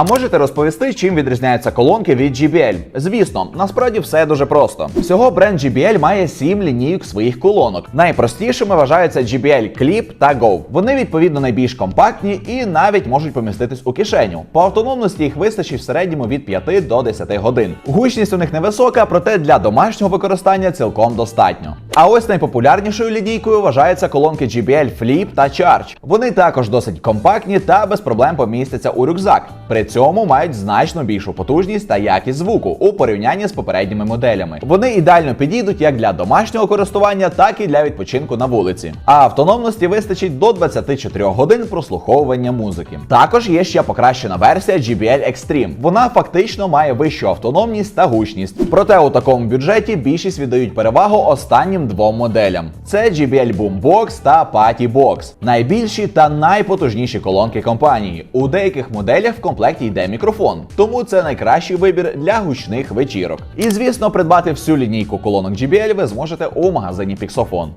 А можете розповісти, чим відрізняються колонки від JBL? Звісно, насправді все дуже просто. Всього бренд JBL має 7 лінійок своїх колонок. Найпростішими вважаються JBL Clip та Go. Вони відповідно найбільш компактні і навіть можуть поміститись у кишеню. По автономності їх вистачить в середньому від 5 до 10 годин. Гучність у них невисока, проте для домашнього використання цілком достатньо. А ось найпопулярнішою лінійкою вважаються колонки JBL Flip та Charge. Вони також досить компактні та без проблем помістяться у рюкзак. При цьому мають значно більшу потужність та якість звуку у порівнянні з попередніми моделями. Вони ідеально підійдуть як для домашнього користування, так і для відпочинку на вулиці. А автономності вистачить до 24 годин прослуховування музики. Також є ще покращена версія JBL Extreme. Вона фактично має вищу автономність та гучність. Проте у такому бюджеті більшість віддають перевагу останнім двом моделям: це JBL Boombox та Patty Box. Найбільші та найпотужніші колонки компанії. У деяких моделях в комплекті йде мікрофон, тому це найкращий вибір для гучних вечірок. І звісно, придбати всю лінійку колонок JBL ви зможете у магазині Pixofon.